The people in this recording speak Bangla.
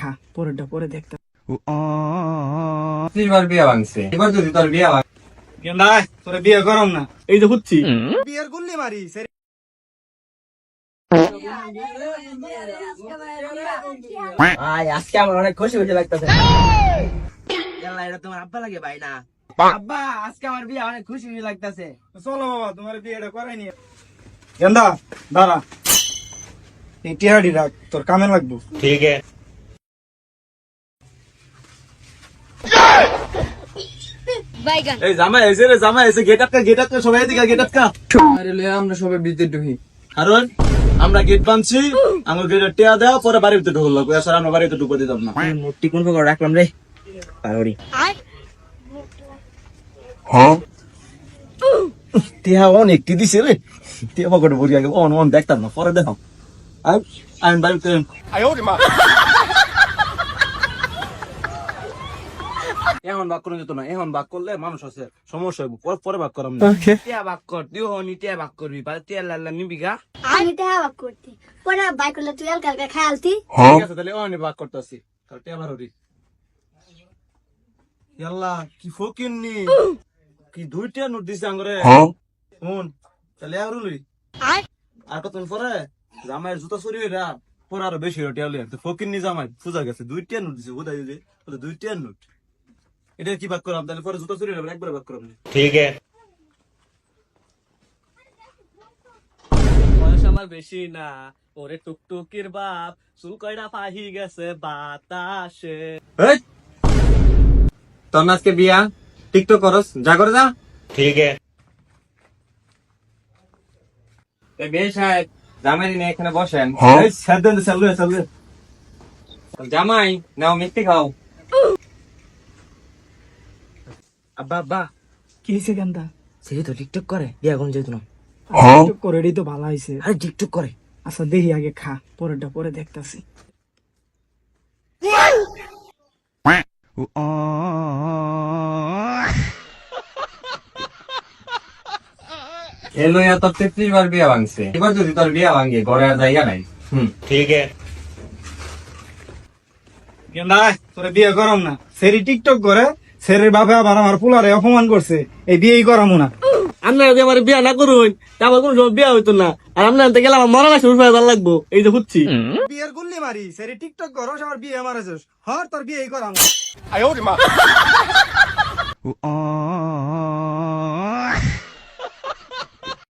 খা পরেরটা পরে দেখতে বিয়া ভাঙছে এবার যদি তোর বিয়া ভাঙ গেন্দা তোরে বিয়ে করম না। এই যে হচ্ছি বিয়ের গুল্লি মারি আজকে আমার অনেক খুশি খুশি লাগতেছে। এটা তোমার আব্বা লাগে ভাই না। আব্বা আজকে আমার বিয়ে অনেক খুশি খুশি লাগতেছে। চলো বাবা তোমার বিয়েটা করাই নিয়ে। গেন্দা দাঁড়া। এই রাখ তোর কামে লাগবো। বাইগান এই জামাই এসে রে জামাই এসে গেট আপকা গেট আপকা সবাই এদিকে গেট আপকা আরে লে আমরা সবাই বিদ্যুৎ ঢুকি। কারণ আমরা গেট বানছি আমার গেট টেয়া দেওয়া পরে বাড়ির ভিতরে ঢুকল লাগবে এছাড়া আমরা বাড়িতে ঢুকতে দিতাম না। মূর্তি কোন প্রকার রাখলাম রে? পারবি আর টেয়া অনেক কি দিছে রে। টেয়া পকেটে ভরি আগে অন অন দেখতাম না পরে দেখাম আমি আমি বাড়িতে এখন বাক করে যেত না এখন বাক করলে মানুষ আছে সমস্যা হইব। পরে পরে বাক করাম না। টিয়া বাক কর তুই হনি টিয়া বাক করবি পারে টিয়া লাল্লা নিবি গা। আমি তো হাওয়া করতে পরে বাইক করলে তুই হালকা হালকা খেয়ালতি ঠিক আছে তাহলে অনেক বাক করতেছি। তাহলে টেয়া বার হরি ইয়াল্লা কি ফকির নি? কি দুইটা নোট দিছে আঙ্গরে? শুন তাহলে আর লই। আর আর কত পরে? জামাইয়ের জুতা চুরি হইরা পরে আরও বেশি হইরা টিয়া লই তো ফকির নি জামাই পূজা গেছে দুইটা নোট দিছে বোধ হয় দুইটা নোট। এটা কি বাক করাম তাহলে পরে জুতো চুরি হইরা একবার বাক করাম বয়স আমার বেশি না ওরে টুকটুকির বাপ চুল কয়টা পাহি গেছে বাতাসে। তোর আজকে বিয়া? টিকটক করস? যা করে যা। ঠিক বিয়ে সাহেব জামাই নিয়ে এখানে বসেন। চালু চালু জামাই নাও মিষ্টি খাও। কি হয়েছে সে তো টিকটক করে বিয়া কোন যেত না। টিকটক করে এটাই তো ভালো হয়েছে আরে টিকটক করে। আচ্ছা দেখি আগে খা পরেরটা পরে দেখতাছি। এ লইয়া তোর তেত্রিশ বার বিয়া ভাঙছে। এবার যদি তোর বিয়া ভাঙে ঘরে আর জায়গা নাই। হুম গেন্দা তোরে বিয়ে করম না। সেরি টিকটক করে সেরের বাপে আবার আমার পোলারে অপমান করছে। এই বিয়েই করামো না। আপনারা যদি আমার বিয়া না করুন তা আমার কোনো সময় বিয়া হইতো না। আর আপনার আনতে গেলে আমার মরা লাগছে উঠে ভালো লাগবো। এই যে হচ্ছি। বিয়ের গুল্লি মারি সেরি টিকটক করো আমার বিয়ে মারেছিস হর তোর বিয়েই করামু।